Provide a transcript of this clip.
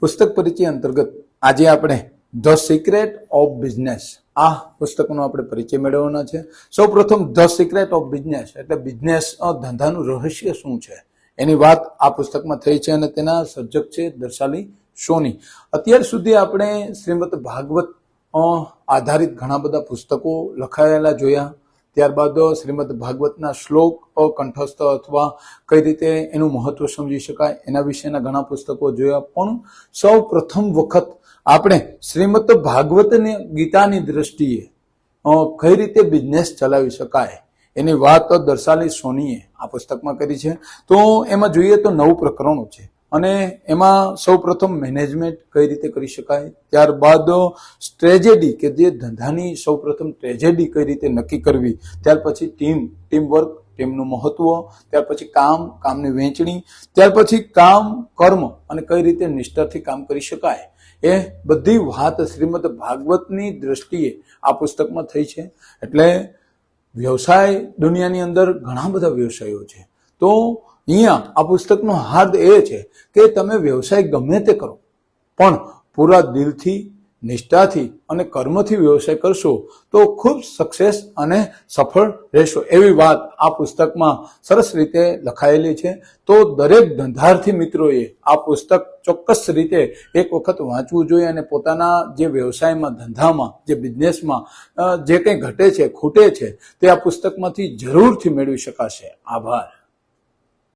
પુસ્તક પરિચય અંતર્ગત આજે આપણે ધ સિક્રેટ ઓફ બિઝનેસ. આ પુસ્તકનો આપણે પરિચય મેળવવાનો છે. સૌ પ્રથમ ધ સિક્રેટ ઓફ બિઝનેસ, એટલે બિઝનેસ ધંધાનું રહસ્ય શું છે? એની વાત આ પુસ્તકમાં થઈ છે અને તેના સર્જક છે દર્શાલી સોની. અત્યાર સુધી આપણે શ્રીમદ ભાગવત આધારિત ઘણા બધા પુસ્તકો લખાયેલા જોયા. ત્યારબાદ શ્રીમદ ભાગવતના શ્લોક, કંઠસ્થ અથવા કઈ રીતે એનું મહત્વ સમજી શકાય એના વિશેના ઘણા પુસ્તકો જોયા. પણ સૌ પ્રથમ વખત આપણે શ્રીમદ ભાગવતની ગીતાની દ્રષ્ટિએ કઈ રીતે બિઝનેસ ચલાવી શકાય એની વાત દર્શાલી સોનીએ આ પુસ્તકમાં કરી છે. તો એમાં જોઈએ તો નવ પ્રકરણો છે. અને એમાં સૌ પ્રથમ મેનેજમેન્ટ કઈ રીતે કરી શકાય? ત્યારબાદ સ્ટ્રેજેડી, કે જે ધંધાની સૌ પ્રથમ ટ્રેજેડી કઈ રીતે નક્કી કરવી? ત્યાર પછી ટીમ ટીમ વર્ક ટીમનું મહત્વ, ત્યાર પછી કામ, કામની વહેંચણી, ત્યાર પછી કામ, કર્મ અને કઈ રીતે નિષ્ઠાથી કામ કરી શકાય? એ બધી વાત શ્રીમદ ભાગવતની દ્રષ્ટિએ આ પુસ્તકમાં થઈ છે. એટલે વ્યવસાય દુનિયાની અંદર ઘણા બધા વ્યવસાયો છે. તો અહીંયા આ પુસ્તકનો હાર્દ એ છે કે તમે વ્યવસાય ગમે તે કરો, પણ પૂરા દિલથી, નિષ્ઠાથી અને કર્મથી વ્યવસાય કરશો તો ખૂબ સક્સેસ અને સફળ રહેશો. એવી વાત આ પુસ્તકમાં સરસ રીતે લખાયેલી છે. તો દરેક ધંધાર્થી મિત્રોએ આ પુસ્તક ચોક્કસ રીતે એક વખત વાંચવું જોઈએ અને પોતાના જે વ્યવસાયમાં, ધંધામાં, જે બિઝનેસમાં જે કંઈ ઘટે છે, ખૂટે છે, તે આ પુસ્તકમાંથી જરૂરથી મેળવી શકાશે. આભાર.